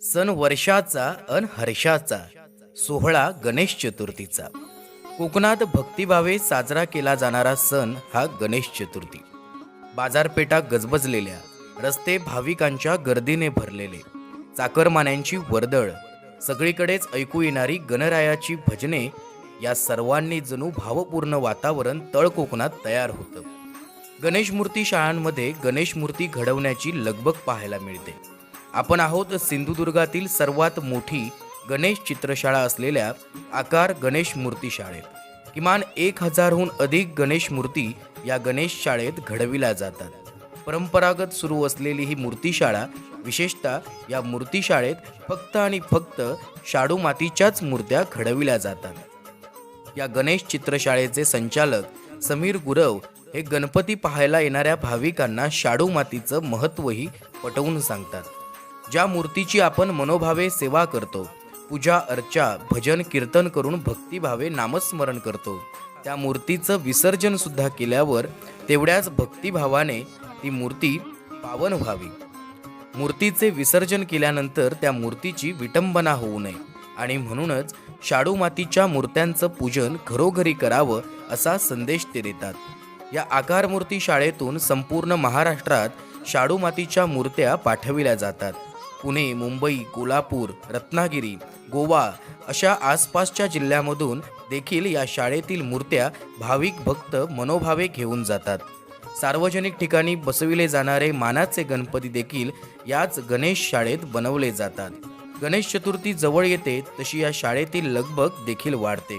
सण वर्षाचा अन हर्षाचा सोहळा गणेश चतुर्थीचा. कोकणात भक्तिभावे साजरा केला जाणारा सण हा गणेश चतुर्थी. बाजारपेठा गजबजलेल्या रस्ते भाविकांच्या गर्दीने भरलेले चाकरमान्यांची वर्दळ सगळीकडेच ऐकू येणारी गणरायाची भजने या सर्वांनी जणू भावपूर्ण वातावरण तळ कोकणात तयार होतं. गणेश मूर्ती शाळांमध्ये गणेश मूर्ती घडवण्याची लगबग पाहायला मिळते. आपण आहोत सिंधुदुर्गातील सर्वात मोठी गणेश चित्रशाळा असलेल्या आकार गणेश मूर्ती शाळेत. किमान एक हजारहून अधिक गणेश मूर्ती या गणेश शाळेत घडविल्या जातात. परंपरागत सुरू असलेली ही मूर्तीशाळा विशेषतः या मूर्तीशाळेत फक्त आणि फक्त शाडू मातीच्याच मूर्त्या घडविल्या जातात. या गणेश चित्रशाळेचे संचालक समीर गुरव हे गणपती पाहायला येणाऱ्या भाविकांना शाडू मातीचं महत्त्वही पटवून सांगतात. ज्या मूर्तीची आपण मनोभावे सेवा करतो पूजा अर्चा भजन कीर्तन करून भक्तिभावे नामस्मरण करतो त्या मूर्तीचं विसर्जनसुद्धा केल्यावर तेवढ्याच भक्तिभावाने ती मूर्ती पावन व्हावी. मूर्तीचे विसर्जन केल्यानंतर त्या मूर्तीची विटंबना होऊ नये आणि म्हणूनच शाडू मातीच्या मूर्त्यांचं पूजन घरोघरी करावं असा संदेश ते देतात. या आकारमूर्ती शाळेतून संपूर्ण महाराष्ट्रात शाडू मातीच्या मूर्त्या पाठविल्या जातात. पुणे मुंबई कोल्हापूर रत्नागिरी गोवा अशा आसपासच्या जिल्ह्यामधून देखील या शाळेतील मूर्त्या भाविक भक्त मनोभावे घेऊन जातात. सार्वजनिक ठिकाणी बसविले जाणारे मानाचे गणपती देखील याच गणेश शाळेत बनवले जातात. गणेश चतुर्थी जवळ येते तशी या शाळेतील लगबग देखील वाढते.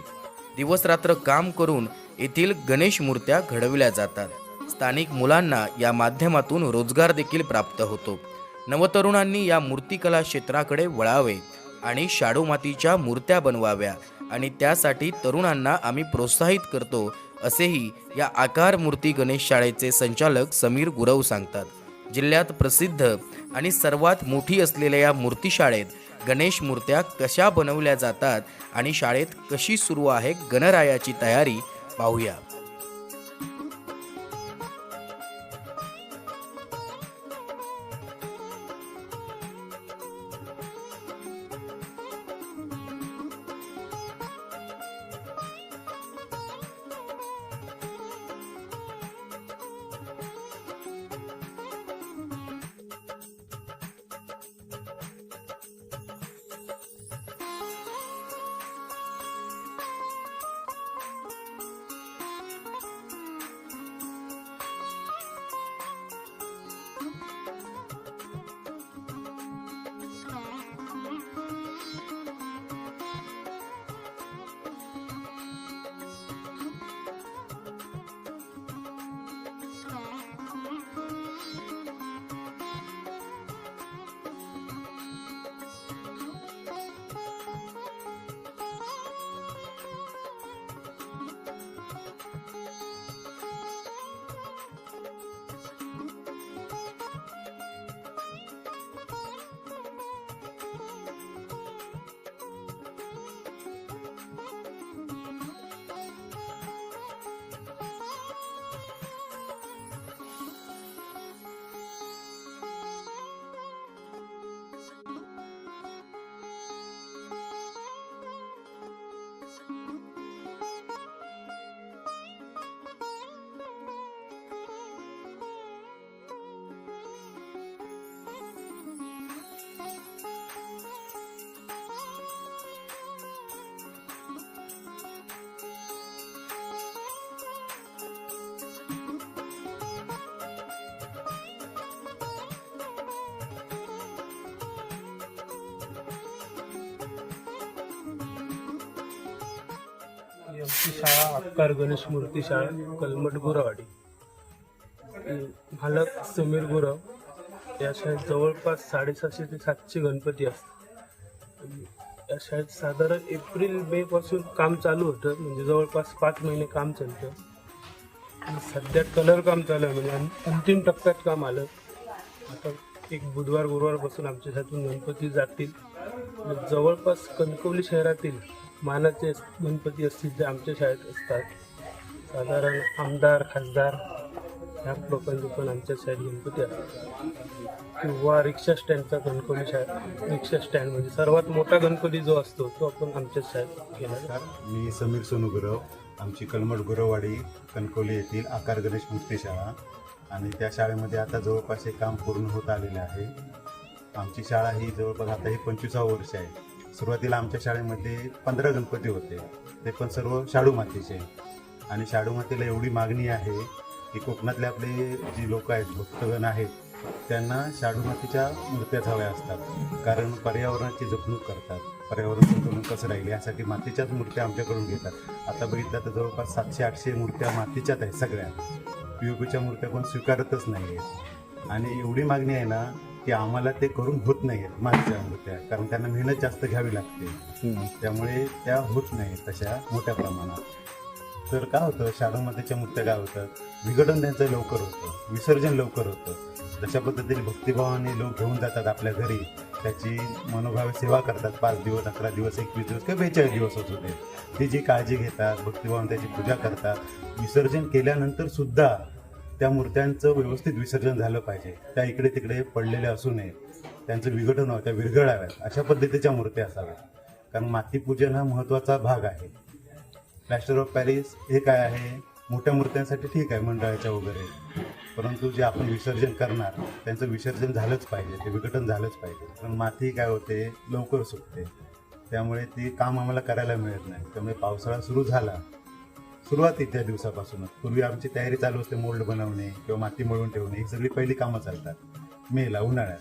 दिवस रात्र काम करून येथील गणेश मूर्त्या घडविल्या जातात. स्थानिक मुलांना या माध्यमातून रोजगार देखील प्राप्त होतो. नवतरुणांनी या मूर्तिकला क्षेत्राकडे वळावे आणि शाडू मातीच्या मूर्त्या बनवाव्या आणि त्यासाठी तरुणांना आम्ही प्रोत्साहित करतो असेही या आकार मूर्ती गणेश शाळेचे संचालक समीर गुरव सांगतात. जिल्ह्यात प्रसिद्ध आणि सर्वात मोठी असलेल्या या मूर्ती शाळेत गणेश मूर्त्या कशा बनवल्या जातात आणि शाळेत कशी सुरू आहे गणरायाची तयारी पाहूया. ती शाळा अक्कार गणेश मूर्ती शाळा कलमट गुरावाडी. मालक समीर गुरव या शाळेत जवळपास साडेसातशे ते सातशे गणपती असतात. या शाळेत साधारण एप्रिल मे पासून काम चालू होतं. म्हणजे जवळपास पाच महिने काम चालतं. सध्या कलर काम चालू आहे. म्हणजे अंतिम टप्प्यात काम आलं. आता एक बुधवार गुरुवारपासून आमच्या शाळेतून गणपती जातील. जवळपास कणकवली शहरातील मानाचे गणपती असतील जे आमच्या शाळेत असतात. साधारण आमदार खासदार ह्या लोकांचे पण आमच्या शाळेत गणपती असतात. किंवा रिक्षा स्टँडचा गणपती शाळेत रिक्षा स्टँड म्हणजे सर्वात मोठा गणपती जो असतो तो आपण आमच्या शाळेत केला मी समीर सोनुगुरव आमची कलमट गुरववाडी कणकवली येथील आकार गणेश मूर्ती शाळा. आणि त्या शाळेमध्ये आता जवळपास हे काम पूर्ण होत आलेले आहे. आमची शाळा ही जवळपास आता ही पंचवीसावं वर्ष आहे. सुरुवातीला आमच्या शाळेमध्ये पंधरा गणपती होते. ते पण सर्व शाडू मातीचे. आणि शाडू मातीला एवढी मागणी आहे की कोकणातले आपले जी लोक आहेत भक्तगण आहेत त्यांना शाडू मातीच्या मूर्त्याच हव्या असतात. कारण पर्यावरणाची जपणूक करतात. पर्यावरण संतुलन कसं राहील यासाठी मातीच्याच मूर्त्या आमच्याकडून घेतात. आता बघितलं तर जवळपास सातशे आठशे मूर्त्या मातीच्याच आहेत सगळ्या. पी पीच्या मूर्त्या कोण स्वीकारतच नाही आहेत आणि एवढी मागणी आहे ना की आम्हाला ते करून होत नाही आहेत मातीच्या मूर्त्या कारण त्यांना मेहनत जास्त घ्यावी लागते. त्यामुळे त्या होत नाहीत तशा मोठ्या प्रमाणात. तर काय होतं शाडूमातेच्या मूर्त्या काय होतं? विघटन त्यांचं लवकर होतं. विसर्जन लवकर होतं. जशा पद्धतीने भक्तिभावाने लोक घेऊन जातात आपल्या घरी त्याची मनोभावे सेवा करतात. पाच दिवस अकरा दिवस एकवीस दिवस किंवा बेचाळीस दिवस होत होते ती जी काळजी घेतात भक्तिभावाने त्याची पूजा करतात विसर्जन केल्यानंतर सुद्धा त्या मूर्त्यांचं व्यवस्थित विसर्जन झालं पाहिजे. त्या इकडे तिकडे पडलेल्या असू नये त्यांचं विघटन व्हावं त्या विरघळाव्यात. अशा पद्धतीच्या मूर्त्या असाव्यात. कारण मातीपूजन हा महत्त्वाचा भाग आहे. प्लॅस्टर ऑफ पॅरिस हे काय आहे? मोठ्या मूर्त्यांसाठी ठीक आहे मंडळाच्या वगैरे. परंतु जे आपण विसर्जन करणार त्यांचं विसर्जन झालंच पाहिजे ते विघटन झालंच पाहिजे. कारण माती काय होते? लवकर सुटते. त्यामुळे ती काम आम्हाला करायला मिळत नाही. त्यामुळे पावसाळा सुरू झाला. सुरुवात त्या दिवसापासूनच. पूर्वी आमची तयारी चालू असते मोल्ड बनवणे किंवा माती मळून ठेवणे ही सगळी पहिली कामं चालतात. मेला उन्हाळ्यात.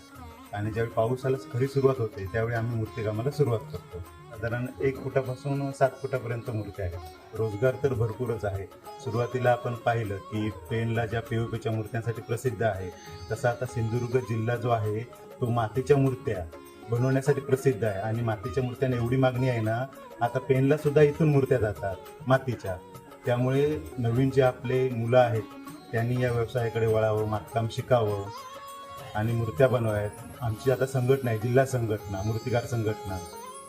आणि ज्यावेळी पावसाला खरी सुरुवात होते त्यावेळी आम्ही मूर्तीकामाला सुरुवात करतो. साधारण एक फुटापासून सात फुटापर्यंत मूर्ती आहेत. रोजगार तर भरपूरच आहे. सुरुवातीला आपण पाहिलं की पेनला ज्या पीओपीच्या मूर्त्यांसाठी प्रसिद्ध आहे तसा आता सिंधुदुर्ग जिल्हा जो आहे तो मातीच्या मूर्त्या बनवण्यासाठी प्रसिद्ध आहे. आणि मातीच्या मूर्त्यांना एवढी मागणी आहे ना आता पेनला सुद्धा इथून मूर्त्या जातात मातीच्या. त्यामुळे नवीन जे आपले मुलं आहेत त्यांनी या व्यवसायाकडे वळावं मातकाम शिकावं आणि मूर्त्या बनवाव्यात. आमची आता संघटना आहे जिल्हा संघटना मूर्तिकार संघटना.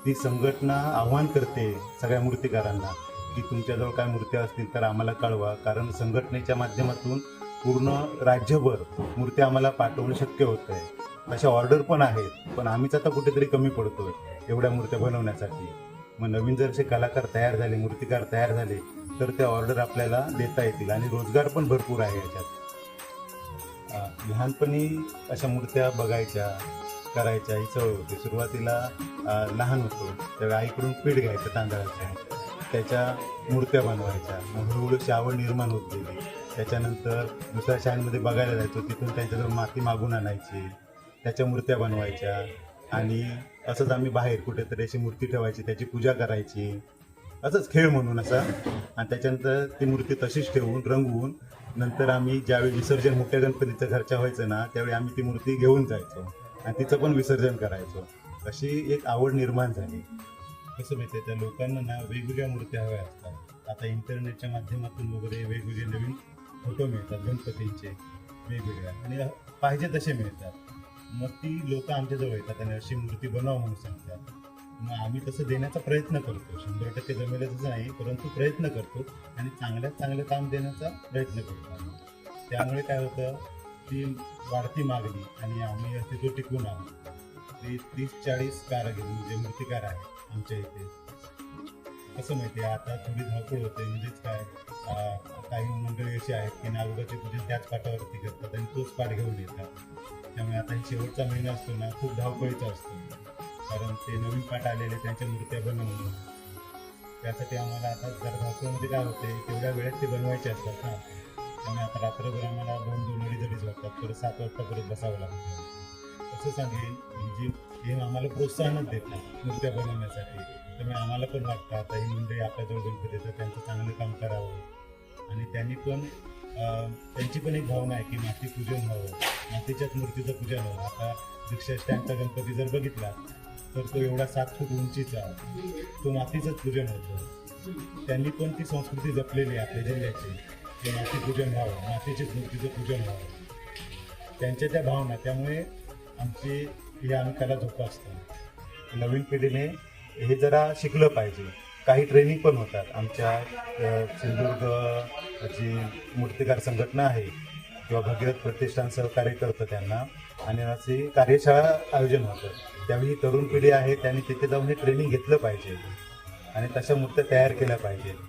ती संघटना आव्हान करते सगळ्या मूर्तिकारांना की तुमच्याजवळ काय मूर्त्या असतील तर आम्हाला कळवा कारण संघटनेच्या माध्यमातून पूर्ण राज्यभर मूर्त्या आम्हाला पाठवणं शक्य होतं आहे तशा ऑर्डर पण आहेत पण आम्हीच आता कुठेतरी कमी पडतोय एवढ्या मूर्त्या बनवण्यासाठी. मग नवीन जर असे कलाकार तयार झाले मूर्तिकार तयार झाले तर त्या ऑर्डर आपल्याला देता येतील आणि रोजगार पण भरपूर आहे याच्यात. लहानपणी अशा मूर्त्या बघायच्या करायच्या ही सवय होती. सुरुवातीला लहान होतो. त्यावेळी आईकडून पीठ घ्यायचं तांदळाच्या त्याच्या मूर्त्या बनवायच्या. मग हळूहळू अशी निर्माण होत गेली. त्याच्यानंतर दुसऱ्या शाळेमध्ये बघायला जायचो. तिथून त्यांच्याजवळ माती मागून आणायची. त्याच्या मूर्त्या बनवायच्या. आणि असंच आम्ही बाहेर कुठेतरी अशी मूर्ती ठेवायची. त्याची पूजा करायची. असंच खेळ म्हणून असा. आणि त्याच्यानंतर ती मूर्ती तशीच ठेवून रंगवून नंतर आम्ही ज्यावेळी विसर्जन मोठ्या गणपतीचं घरच्या व्हायचं ना त्यावेळी आम्ही ती मूर्ती घेऊन जायचो. आणि तिचं पण विसर्जन करायचो. अशी एक आवड निर्माण झाली. कसं माहिती त्या लोकांना ना वेगवेगळ्या मूर्त्या हव्या असतात. आता इंटरनेटच्या माध्यमातून वगैरे वेगवेगळे नवीन फोटो मिळतात गणपतींचे वेगवेगळ्या. आणि पाहिजे तसे मिळतात. मग ती लोक आमच्याजवळ येतात आणि अशी मूर्ती बनवा म्हणून सांगतात. मग आम्ही तसं देण्याचा प्रयत्न करतो. शंभर टक्के जमेलच नाही परंतु प्रयत्न करतो आणि चांगल्यात चांगलं काम देण्याचा प्रयत्न करतो आम्ही. त्यामुळे काय होतं ती वाढती मागणी आणि आम्ही असे जो टिकून आहोत ते तीस चाळीस कारागीर म्हणजे मूर्तिकार आहेत आमच्या इथे. कसं माहिती आहे आता थोडी धावपळ होते म्हणजेच काय काही मंडळी अशी आहेत की नागोबाची पूजा त्याच पाठावरती करतात आणि तोच पाठ घेऊन येतात. त्यामुळे आता शेवटचा महिना असतो ना खूप धावपळीचा असतो. कारण ते नवीन पाठ आलेले त्यांच्या मूर्त्या बनवणं त्यासाठी आम्हाला आता जर काय होते तेवढ्या वेळेत ते बनवायचे असतात ना. त्यामुळे आता रात्रभर आम्हाला दोन दोन अडीच अडीच वाजतात परत सात वाजता परत बसावं लागतं. असं सांगेन म्हणजे हे आम्हाला प्रोत्साहनच देतात मूर्त्या बनवण्यासाठी. त्यामुळे आम्हाला पण वाटतं आता ही मंडळी आपल्याजवळ गणपती येतात त्यांचं चांगलं काम करावं. आणि त्यांनी पण त्यांची पण एक भावना आहे की माती पूजन व्हावं. मातीच्याच मूर्तीचं पूजन व्हावं. आता रिक्षा स्टँडचा गणपती जर बघितला तर तो एवढा सात फूट उंचीचा तो मातीचंच पूजन होतं. त्यांनी पण ती संस्कृती जपलेली आहे आपल्या जिल्ह्याची. की माती पूजन व्हावं मातीचीच मूर्तीचं पूजन व्हावं. त्यांच्या त्या भावना त्यामुळे आमची ही आम्ही कला जोपासतो. नवीन पिढीने हे जरा शिकलं पाहिजे. काही ट्रेनिंग पण होतात. आमच्या सिंधुदुर्ग जी मूर्तिकार संघटना आहे किंवा भगीरथ प्रतिष्ठान सहकार्य करतं त्यांना. आणि अशी कार्यशाळा आयोजन होतं. त्यावेळी ही तरुण पिढी आहे त्यांनी तिथे जाऊन हे ट्रेनिंग घेतलं पाहिजे. आणि तशा मूर्त्या तयार केल्या पाहिजे